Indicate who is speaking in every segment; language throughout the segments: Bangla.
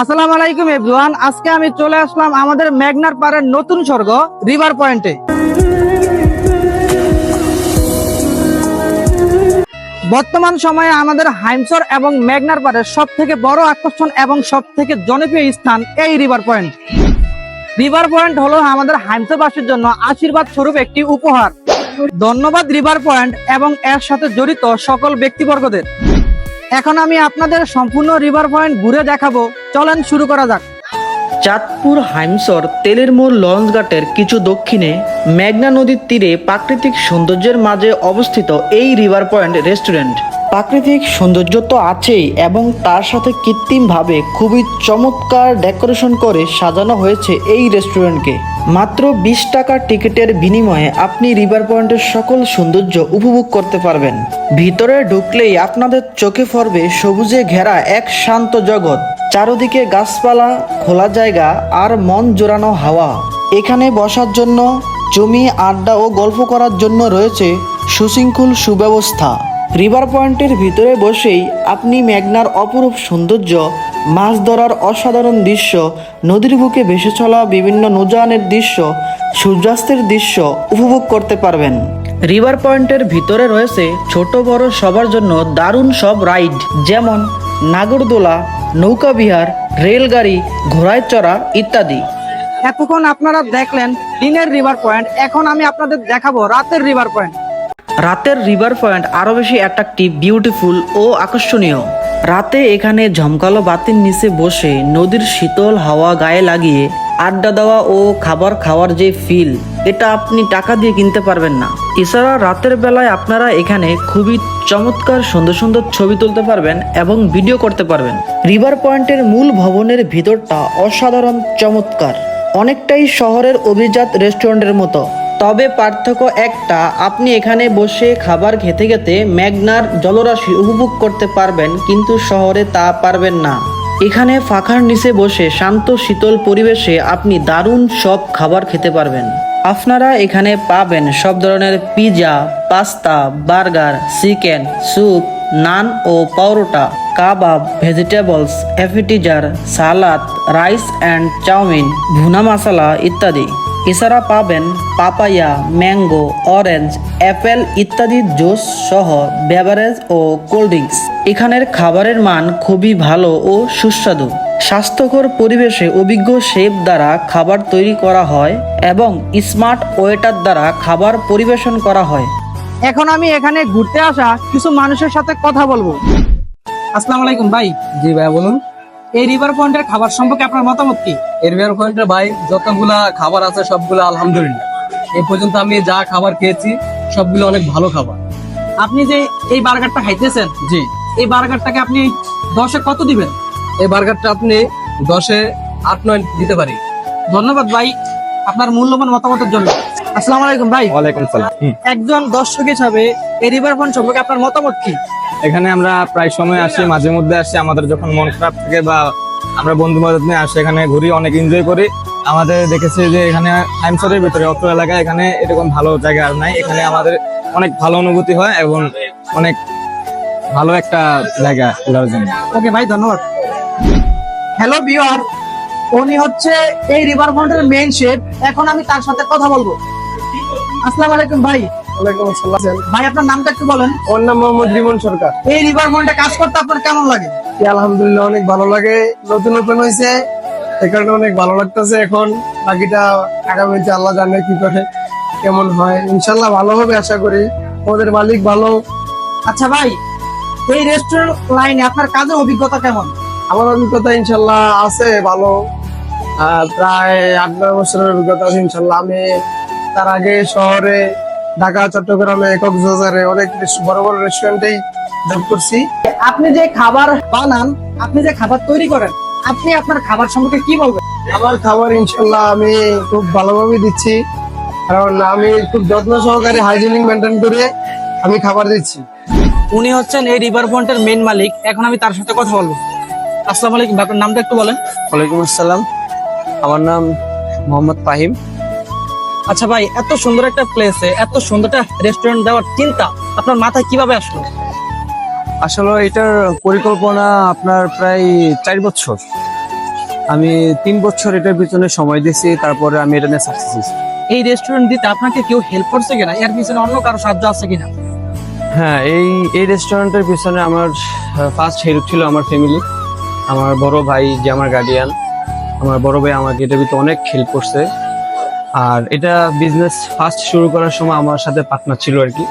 Speaker 1: আসসালামু আলাইকুম এভরিওয়ান। আজকে আমি চলে আসলাম আমাদের মেঘনার পাড়ের নতুন স্বর্গ, রিভার পয়েন্টে। বর্তমান সময়ে আমাদের হাইমসর এবং মেঘনার পাড়ের সব থেকে বড় আকর্ষণ এবং সব থেকে জনপ্রিয় স্থান এই রিভার পয়েন্ট। রিভার পয়েন্ট হলো আমাদের হাইমসরবাসীর জন্য আশীর্বাদ স্বরূপ একটি উপহার। ধন্যবাদ রিভার পয়েন্ট এবং এর সাথে জড়িত সকল ব্যক্তিবর্গদের। এখন আমি আপনাদের সম্পূর্ণ রিভার পয়েন্ট ঘুরে দেখাবো। চলেন শুরু করা যাক।
Speaker 2: চাঁদপুর হাইমসর তেলের মোড় লঞ্চঘাটের কিছু দক্ষিণে মেঘনা নদীর তীরে প্রাকৃতিক সৌন্দর্যের মাঝে অবস্থিত এই রিভার পয়েন্ট রেস্টুরেন্ট প্রাকৃতিক সৌন্দর্য তো আছেই এবং তার সাথে কৃত্রিমভাবে খুবই চমৎকার ডেকোরেশন করে সাজানো হয়েছে এই রেস্টুরেন্টকে। মাত্র বিশ টাকার টিকিটের বিনিময়ে আপনি রিভার পয়েন্টের সকল সৌন্দর্য উপভোগ করতে পারবেন। ভিতরে ঢুকলেই আপনাদের চোখে পড়বে সবুজে ঘেরা এক শান্ত জগৎ। চারদিকে গাছপালা, খোলা জায়গা আর মন জোড়ানো হাওয়া। এখানে বসার জন্য, জমি, আড্ডা ও গল্প করার জন্য রয়েছে সুশৃঙ্খল সুব্যবস্থা। রিভার পয়েন্টের ভিতরে বসেই আপনি মেঘনার অপরূপ সৌন্দর্য, মাছ ধরার অসাধারণ দৃশ্য, নদীর বুকে ভেসে চলা বিভিন্ন নৌযানের দৃশ্য, সূর্যাস্তের দৃশ্য উপভোগ করতে পারবেন। রিভার পয়েন্টের ভিতরে রয়েছে ছোট বড় সবার জন্য দারুণ সব রাইড, যেমন নাগরদোলা, নৌকাবিহার, রেলগাড়ি ঘোড়ায় চড়া ইত্যাদি।
Speaker 1: এতক্ষণ আপনারা দেখলেন দিনের রিভার পয়েন্ট এখন আমি আপনাদের দেখাবো রাতের রিভার পয়েন্ট
Speaker 2: রাতের রিভার পয়েন্ট আরও বেশি অ্যাট্রাকটিভ বিউটিফুল ও আকর্ষণীয়। রাতে এখানে ঝমকালো বাতির নিচে বসে নদীর শীতল হাওয়া গায়ে লাগিয়ে আড্ডা দেওয়া ও খাবার খাওয়ার যে ফিল এটা আপনি টাকা দিয়ে কিনতে পারবেন না। এছাড়া রাতের বেলায় আপনারা এখানে খুবই চমৎকার সুন্দর সুন্দর ছবি তুলতে পারবেন এবং ভিডিও করতে পারবেন। রিভার পয়েন্টের মূল ভবনের ভিতরটা অসাধারণ চমৎকার। অনেকটাই শহরের অভিজাত রেস্টুরেন্টের মতো। তবে পার্থক্য একটা, আপনি এখানে বসে খাবার খেতে খেতে মেঘনার জলরাশি উপভোগ করতে পারবেন, কিন্তু শহরে তা পারবেন না। এখানে ফাঁকার নিচে বসে শান্ত, শীতল পরিবেশে আপনি দারুণ সব খাবার খেতে পারবেন। আপনারা এখানে পাবেন সব ধরনের pizza pasta, burger, chicken, soup, naan O paratha, kebab, vegetables appetizer salad, rice and chow mein, bhuna masala ইত্যাদি। এছাড়া পাবেন পাপায়া ম্যাঙ্গো অরেঞ্জ অ্যাপেল ইত্যাদি জুস সহ বেভারেজ ও কোল্ড ড্রিঙ্কস। এখানের খাবারের মান খুবই ভালো ও সুস্বাদু। স্বাস্থ্যকর পরিবেশে অভিজ্ঞ শেফ দ্বারা খাবার তৈরি করা হয় এবং স্মার্ট ওয়েটার দ্বারা খাবার পরিবেশন করা হয়।
Speaker 1: এখন আমি এখানে ঘুরতে আসা কিছু মানুষের সাথে কথা বলব। আসসালামু আলাইকুম ভাই।
Speaker 3: জি ভাই বলুন।
Speaker 1: এই রিভার পয়েন্টের খাবার সম্পর্কে আপনার মতামত কি?
Speaker 3: এরবিআর পয়েন্টের ভাই যতগুলা খাবার আছে সবগুলো আলহামদুলিল্লাহ। এই পর্যন্ত আমি যা খাবার খেয়েছি সবগুলো অনেক ভালো খাবার।
Speaker 1: আপনি যে এই বার্গারটা খাইতেছেন
Speaker 3: জি।
Speaker 1: এই বার্গারটাকে আপনি দশে কত দিবেন?
Speaker 3: এই বার্গারটা আপনি দশে আট নয় দিতে পারি।
Speaker 1: ধন্যবাদ ভাই আপনার মূল্যবান মতামতের জন্য। আসসালামু আলাইকুম ভাই।
Speaker 4: ওয়ালাইকুম সালাম।
Speaker 1: একজন দর্শক হিসাবে এই রিভার পয়েন্ট সম্পর্কে আপনার মতামত কি?
Speaker 4: এখানে আমরা প্রায় সময় আসি, মাঝে মধ্যে আসি। আমাদের যখন মন খারাপ থাকে বা আমরা বন্ধু বান্ধব নিয়ে আসি, এখানে ঘুরি, অনেক এনজয় করি। আমাদের দেখেছি যে এখানে হাইমসরের ভিতরে অত্র এলাকায় এখানে এরকম ভালো জায়গা আর নাই। এখানে আমাদের অনেক ভালো অনুভূতি হয় এবং অনেক ভালো একটা জায়গা ঘোরার জন্য।
Speaker 1: ওকে ভাই, ধন্যবাদ। হ্যালো বিয়ার উনি হচ্ছে এই রিভার ফ্রন্টের মেইন শেফ এখন আমি তার সাথে কথা বলব। আসসালামু আলাইকুম ভাই।
Speaker 3: ওয়ালাইকুম আসসালাম।
Speaker 1: ভাই আপনার নামটা একটু বলেন।
Speaker 3: ওর নাম মোহাম্মদ রিমন সরকার।
Speaker 1: এই রিভার ফ্রন্টে কাজ করতে আপনার কেমন লাগে?
Speaker 3: আলহামদুলিল্লাহ অনেক ভালো লাগে। নতুন নতুন হয়েছে। এই কারণে অনেক ভালো লাগতেছে এখন। বাকিটা আগামীতে আল্লাহ জানে কি করে কেমন হয়। ইনশাল্লাহ ভালো হবে আশা করি। ওদের মালিক ভালো।
Speaker 1: আচ্ছা ভাই এই রেস্টুরেন্ট লাইনে আপনার কাজের অভিজ্ঞতা কেমন?
Speaker 3: আমার অভিজ্ঞতা ইনশাল্লাহ আছে ভালো। প্রায় আট নয় বছরের অভিজ্ঞতা আছে ইনশাল্লাহ আমি তার আগে শহরে ঢাকা চট্টগ্রামে কক্সবাজারে অনেক বড় বড় রেস্টুরেন্টেই জব করছি।
Speaker 1: আপনি যে খাবার বানান আপনি যে খাবার তৈরি করেন আপনি আপনার খাবার সম্পর্কে কি বলবেন?
Speaker 3: আমার খাবার ইনশাল্লাহ আমি খুব ভালোভাবে দিচ্ছি। কারণ আমি খুব যত্ন সহকারে হাইজিনিক মেনটেন করে আমি খাবার দিচ্ছি।
Speaker 1: উনি হচ্ছেন এই রিভার ফ্রন্টের মেইন মালিক। এখন আমি তার সাথে কথা বলব। আসসালামু আলাইকুম আপনার নামটা একটু বলেন।
Speaker 3: ওয়ালাইকুম আসসালাম। আমার নাম মোহাম্মদ ফাহিম
Speaker 1: আচ্ছা ভাই এত সুন্দর একটা প্লেসে এত সুন্দর একটা রেস্টুরেন্ট দেওয়ার চিন্তা আপনার মাথায় কীভাবে আসলো?
Speaker 3: আসলে এটার পরিকল্পনা আপনার প্রায় চার বছর।
Speaker 5: আমি তিন বছর এটার পিছনে সময় দিয়েছি তারপরে আমি এটা নিয়ে সাকসেস হয়েছি।
Speaker 1: এই রেস্টুরেন্ট দিতে আপনাকে কেউ হেল্প করছে কিনা? এর পিছনে অন্য কারও সাহায্য আছে কিনা?
Speaker 5: হ্যাঁ এই এই রেস্টুরেন্টের পিছনে আমার ফার্স্ট হেল্প ছিল আমার ফ্যামিলি আমার বড় ভাই যে আমার গার্ডিয়ান আমার বড় ভাই আমাকে এটার ভিতরে অনেক হেল্প করছে। আর এটা বিজনেস ফার্স্ট শুরু করার সময় আমার সাথে পার্টনার ছিল আর কি।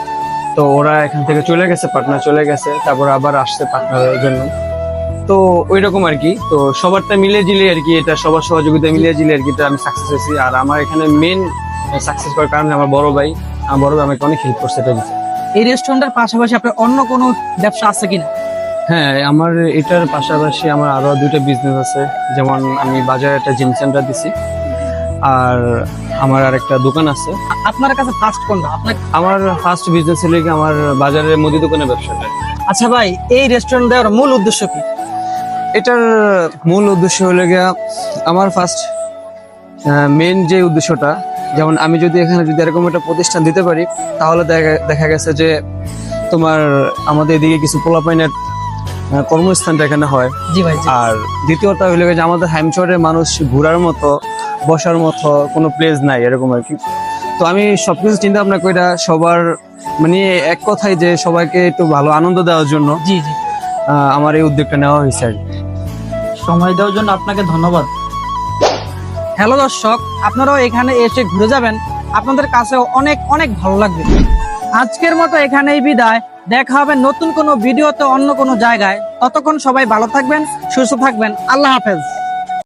Speaker 5: তো ওরা এখান থেকে চলে গেছে পার্টনার চলে গেছে তারপর আবার আসছে পার্টনারের জন্য। তো ওই রকম আর কি তো সবারটা মিলে জিলে আর কি এটা সবার সহযোগিতা মিলিয়ে জিলে আর কি এটা আমি সাকসেস হয়েছি। আর আমার এখানে মেন সাকসেস করার কারণে আমার বড় ভাই আমার বড় ভাই আমাকে অনেক হেল্প করছে এটা
Speaker 1: এই রেস্টুরেন্টের পাশাপাশি আপনার অন্য কোনো ব্যবসা আছে কিনা?
Speaker 5: হ্যাঁ আমার এটার পাশাপাশি আমার আরও দুটো বিজনেস আছে। যেমন আমি বাজারে একটা জিম সেন্টার দিছি। আর আমার আর একটা দোকান আছে।
Speaker 1: আপনার কাছে ফার্স্ট কোনটা? আপনার
Speaker 5: আমার ফার্স্ট বিজনেস হলো কি আমার বাজারের মুদি দোকানের ব্যবসাটা।
Speaker 1: আচ্ছা ভাই এই রেস্টুরেন্ট দেওয়ার মূল উদ্দেশ্য কি?
Speaker 5: এটার মূল উদ্দেশ্য হলো গিয়া আমার ফার্স্ট মেন যে উদ্দেশ্যটা যেমন আমি যদি এখানে যদি এরকম একটা প্রতিষ্ঠান দিতে পারি তাহলে দেখা গেছে যে তোমার আমাদের এদিকে কিছু পোলাপাইনের কর্মস্থানটা এখানে হয়। আর দ্বিতীয়টা হইল যে আমাদের হাইমচরের মানুষ ঘোরার মতো বসার মতো কোনো প্লেস নাই এরকম আর কি। তো আমি সবকিছু চিন্তা ভাবনা করে সবার মানে এক কথাই যে সবাইকে একটু ভালো আনন্দ দেওয়ার জন্য
Speaker 1: জি জি।
Speaker 5: আমার এই উদ্যোগটা নেওয়া হয়েছে আর।
Speaker 1: সময় দেওয়ার জন্য আপনাকে ধন্যবাদ। হ্যালো দর্শক আপনারাও এখানে এসে ঘুরে যাবেন। আপনাদের কাছে অনেক অনেক ভালো লাগবে। আজকের মতো এখানেই বিদায়। দেখা হবে নতুন কোনো ভিডিওতে অন্য কোনো জায়গায়। ততক্ষণ সবাই ভালো থাকবেন সুস্থ থাকবেন। আল্লাহ হাফেজ।